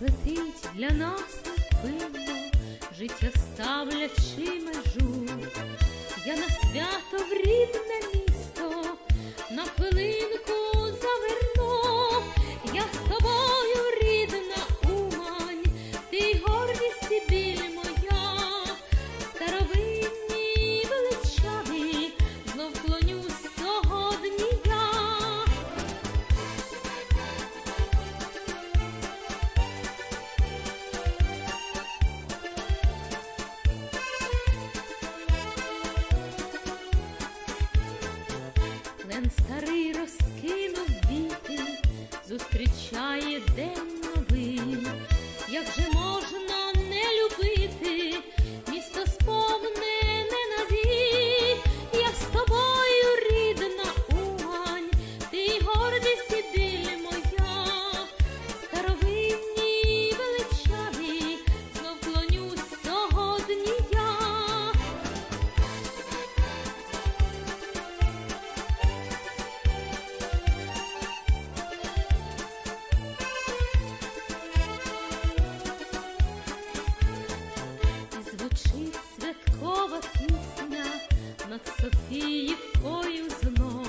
летить для нас невпинно, життя ставлячи межу. Я на свято в хвилинку Старий розкинув віти, зустрічає день. над Софіївкою знов.